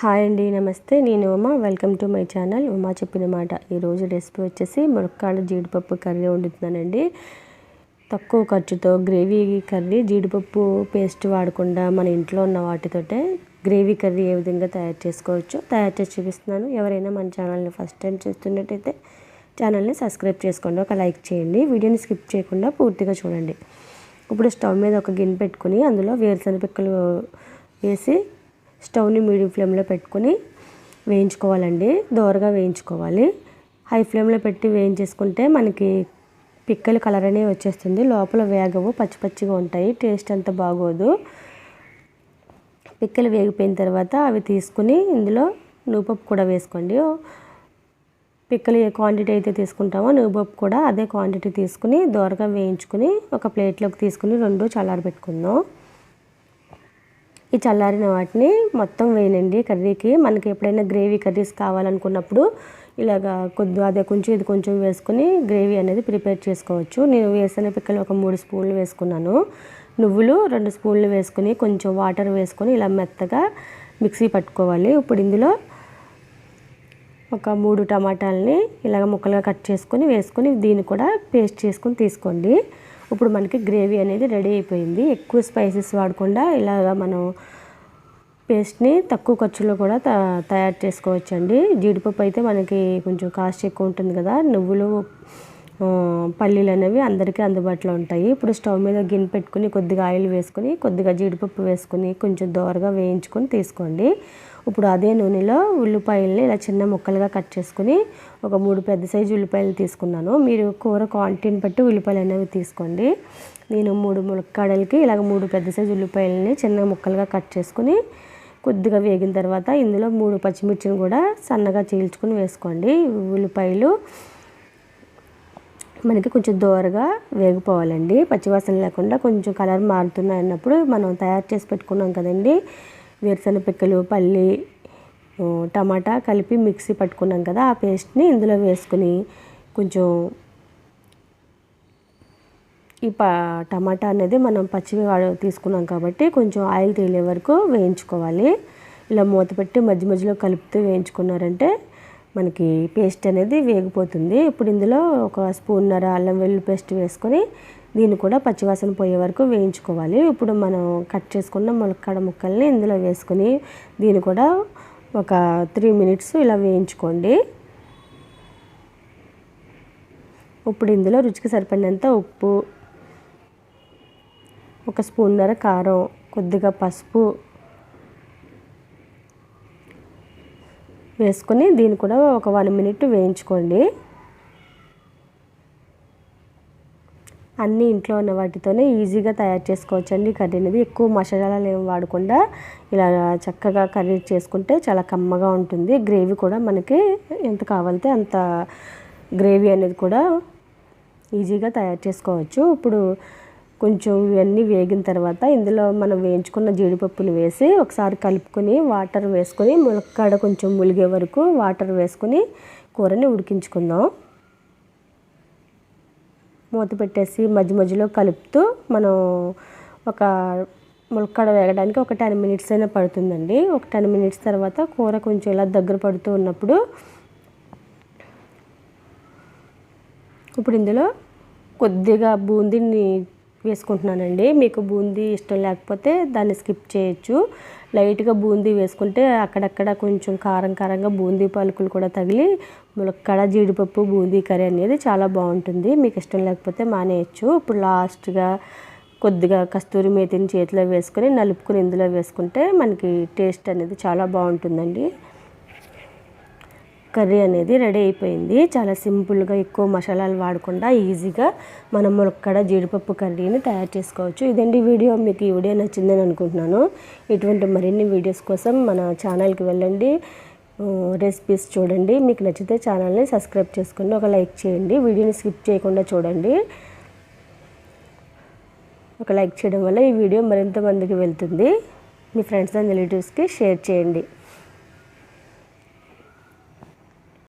Hi అండి నమస్తే. నేను Uma. Welcome to my channel. Uma చెప్పిన మాట. ఈరోజు రెసిపీ వచ్చేసి మునక్కాడ జీడిపప్పు కర్రీ వండుతున్నానండి. తక్కువ ఖర్చుతో గ్రేవీ కర్రీ జీడిపప్పు పేస్ట్ వాడకుండా మన ఇంట్లో ఉన్న వాటితోటే గ్రేవీ కర్రీ ఏ విధంగా తయారు చేసుకోవచ్చు తయారు చేసి చూపిస్తున్నాను. ఎవరైనా మన ఛానల్ని ఫస్ట్ టైం చూస్తున్నట్టయితే ఛానల్ని సబ్స్క్రైబ్ చేసుకోండి. ఒక లైక్ చేయండి. వీడియోని స్కిప్ చేయకుండా పూర్తిగా చూడండి. ఇప్పుడు స్టవ్ మీద ఒక గిన్నె పెట్టుకుని అందులో వేరుశనగ పిక్కలు వేసి స్టవ్ని మీడియం ఫ్లేమ్లో పెట్టుకొని వేయించుకోవాలండి. దోరగా వేయించుకోవాలి. హై ఫ్లేమ్లో పెట్టి వేయించేసుకుంటే మనకి పిక్కల కలర్ అనేవి వచ్చేస్తుంది. లోపల వేగవు పచ్చి పచ్చిగా ఉంటాయి. టేస్ట్ అంత బాగోదు. పిక్కలు వేగిపోయిన తర్వాత అవి తీసుకుని ఇందులో నూపప్పు కూడా వేసుకోండి. పిక్కలు ఏ క్వాంటిటీ అయితే తీసుకుంటామో నూపప్పు కూడా అదే క్వాంటిటీ తీసుకుని దోరగా వేయించుకుని ఒక ప్లేట్లోకి తీసుకుని రెండు చల్లారబెట్టుకుందాం. ఈ చల్లారిన వాటిని మొత్తం వేయనండి. కర్రీకి మనకి ఎప్పుడైనా గ్రేవీ కర్రీస్ కావాలనుకున్నప్పుడు ఇలాగా కొద్దిగా అదే కొంచెం ఇది కొంచెం వేసుకుని గ్రేవీ అనేది ప్రిపేర్ చేసుకోవచ్చు. నేను వేసిన పిక్కలు ఒక మూడు స్పూన్లు వేసుకున్నాను. నువ్వులు రెండు స్పూన్లు వేసుకుని కొంచెం వాటర్ వేసుకొని ఇలా మెత్తగా మిక్సీ పట్టుకోవాలి. ఇప్పుడు ఇందులో ఒక మూడు టమాటాలని ఇలాగ ముక్కలుగా కట్ చేసుకొని వేసుకొని దీన్ని కూడా పేస్ట్ చేసుకొని తీసుకోండి. ఇప్పుడు మనకి గ్రేవీ అనేది రెడీ అయిపోయింది. ఎక్కువ స్పైసెస్ వాడకుండా ఇలాగ మనం పేస్ట్ని తక్కువ ఖర్చులో కూడా తయారు చేసుకోవచ్చండి. జీడిపప్పు అయితే మనకి కొంచెం కాస్ట్ ఎక్కువ ఉంటుంది కదా. నువ్వులు పల్లీలు అనేవి అందరికీ అందుబాటులో ఉంటాయి. ఇప్పుడు స్టవ్ మీద గిన్నె పెట్టుకుని కొద్దిగా ఆయిల్ వేసుకొని కొద్దిగా జీడిపప్పు వేసుకుని కొంచెం దోరగా వేయించుకొని తీసుకోండి. ఇప్పుడు అదే నూనెలో ఉల్లిపాయలని ఇలా చిన్న ముక్కలుగా కట్ చేసుకుని ఒక మూడు పెద్ద సైజు ఉల్లిపాయలు తీసుకున్నాను. మీరు కూర క్వాంటిటీని బట్టి ఉల్లిపాయలు అనేవి తీసుకోండి. నేను మూడు ములక్కాడలకి ఇలాగ మూడు పెద్ద సైజు ఉల్లిపాయలని చిన్న ముక్కలుగా కట్ చేసుకుని కొద్దిగా వేగిన తర్వాత ఇందులో మూడు పచ్చిమిర్చిని కూడా సన్నగా చీల్చుకుని వేసుకోండి. ఉల్లిపాయలు మనకి కొంచెం దోరగా వేగిపోవాలండి. పచ్చివాసన లేకుండా కొంచెం కలర్ మారుతున్నాయి అన్నప్పుడు మనం తయారు చేసి పెట్టుకున్నాం కదండి. వేరుశనగ పిక్కలు పల్లి టమాటా కలిపి మిక్సీ పట్టుకున్నాం కదా ఆ పేస్ట్ని ఇందులో వేసుకుని కొంచెం ఈ ప టమాటా అనేది మనం పచ్చివి తీసుకున్నాం కాబట్టి కొంచెం ఆయిల్ తేలే వరకు వేయించుకోవాలి. ఇలా మూత పెట్టి మధ్య మధ్యలో కలుపుతూ వేయించుకున్నారంటే మనకి పేస్ట్ అనేది వేగిపోతుంది. ఇప్పుడు ఇందులో ఒక స్పూన్నర అల్లం వెల్లుల్లి పేస్ట్ వేసుకొని దీన్ని కూడా పచ్చివాసన పోయే వరకు వేయించుకోవాలి. ఇప్పుడు మనం కట్ చేసుకున్న ములక్కడ ముక్కల్ని ఇందులో వేసుకొని దీన్ని కూడా ఒక త్రీ మినిట్స్ ఇలా వేయించుకోండి. ఇప్పుడు ఇందులో రుచికి సరిపడినంత ఉప్పు ఒక స్పూన్నర కారం కొద్దిగా పసుపు వేసుకొని దీన్ని కూడా ఒక వన్ మినిట్ వేయించుకోండి. అన్నీ ఇంట్లో ఉన్న వాటితోనే ఈజీగా తయారు చేసుకోవచ్చు అండి కర్రీ అనేది. ఎక్కువ మసాలాలు ఏమి వాడకుండా ఇలా చక్కగా కర్రీ చేసుకుంటే చాలా కమ్మగా ఉంటుంది. గ్రేవీ కూడా మనకి ఎంత కావాలితే అంత గ్రేవీ అనేది కూడా ఈజీగా తయారు చేసుకోవచ్చు. ఇప్పుడు కొంచెం ఇవన్నీ వేగిన తర్వాత ఇందులో మనం వేయించుకున్న జీడిపప్పుని వేసి ఒకసారి కలుపుకొని వాటర్ వేసుకొని ములక్కాడ కొంచెం ములిగే వరకు వాటర్ వేసుకొని కూరని ఉడికించుకుందాం. మూత పెట్టేసి మధ్య మధ్యలో కలుపుతూ మనం ఒక ములక్కాడ వేగడానికి ఒక టెన్ మినిట్స్ అయినా పడుతుందండి. ఒక టెన్ మినిట్స్ తర్వాత కూర కొంచెం ఇలా దగ్గర పడుతూ ఉన్నప్పుడు ఇప్పుడు ఇందులో కొద్దిగా బూందీని వేసుకుంటున్నానండి. మీకు బూందీ ఇష్టం లేకపోతే దాన్ని స్కిప్ చేయొచ్చు. లైట్గా బూందీ వేసుకుంటే అక్కడక్కడ కొంచెం కారం కారంగా బూందీ పలుకులు కూడా తగిలి ములక్కడ జీడిపప్పు బూందీ కర్రీ అనేది చాలా బాగుంటుంది. మీకు ఇష్టం లేకపోతే మానేయచ్చు. ఇప్పుడు లాస్ట్గా కొద్దిగా కస్తూరి మేతిని చేతిలో వేసుకొని నలుపుకొని ఇందులో వేసుకుంటే మనకి టేస్ట్ అనేది చాలా బాగుంటుందండి. కర్రీ అనేది రెడీ అయిపోయింది. చాలా సింపుల్గా ఎక్కువ మసాలాలు వాడకుండా ఈజీగా మనం ములక్కడ జీడిపప్పు కర్రీని తయారు చేసుకోవచ్చు. ఇదండి వీడియో. మీకు ఈ వీడియో నచ్చిందని అనుకుంటున్నాను. ఇటువంటి మరిన్ని వీడియోస్ కోసం మన ఛానల్కి వెళ్ళండి. రెసిపీస్ చూడండి. మీకు నచ్చితే ఛానల్ని సబ్స్క్రైబ్ చేసుకోండి ఒక లైక్ చేయండి. వీడియోని స్కిప్ చేయకుండా చూడండి. ఒక లైక్ చేయడం వల్ల ఈ వీడియో మరింత మందికి వెళ్తుంది. మీ ఫ్రెండ్స్ అండ్ రిలేటివ్స్కి షేర్ చేయండి.